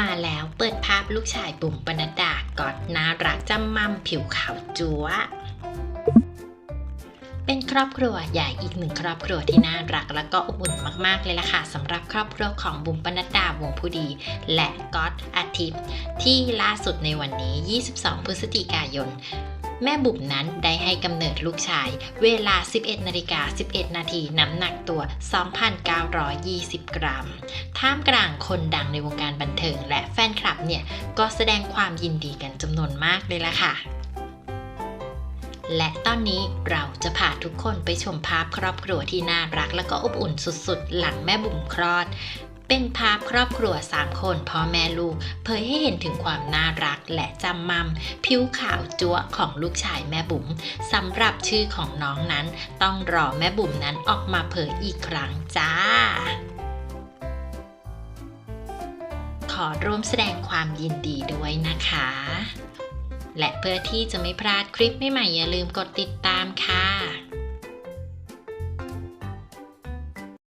มาแล้วเปิดภาพลูกชายบุ๋มปนัดดากอดน่ารักจำมั่มผิวขาวจัวเป็นครอบครัวใหญ่อีกหนึ่งครอบครัวที่น่ารักและก็อบอุ่นมากๆเลยล่ะค่ะสำหรับครอบครัวของบุ๋มปนัดดาวงผู้ดี และก๊อตอาทิตย์ ที่ล่าสุดในวันนี้ 22 พฤศจิกายน แม่บุ๋มนั้นได้ให้กำเนิดลูกชาย เวลา 11นาฬิกา11 นาทีน้ำหนักตัว 2,920 กรัม ท่ามกลางคนดังในวงการบันเทิงและแฟนคลับเนี่ย ก็แสดงความยินดีกันจำนวนมากเลยล่ะค่ะและตอนนี้เราจะพาทุกคนไปชมภาพครอบครัวที่น่ารักและก็อบอุ่นสุดๆ หลังแม่บุ๋มคลอด เป็นภาพครอบครัว 3 คนพ่อแม่ลูก เผยให้เห็นถึงความน่ารักและจำมัม ผิวขาวจั๊วของลูกชายแม่บุ๋มสำหรับชื่อของน้องนั้น ต้องรอแม่บุ๋มนั้นออกมาเผยอีกครั้งจ้าขอร่วมแสดงความยินดีด้วยนะคะ และเพื่อที่จะไม่พลาดคลิปใหม่ๆอย่าลืมกดติดตามค่ะ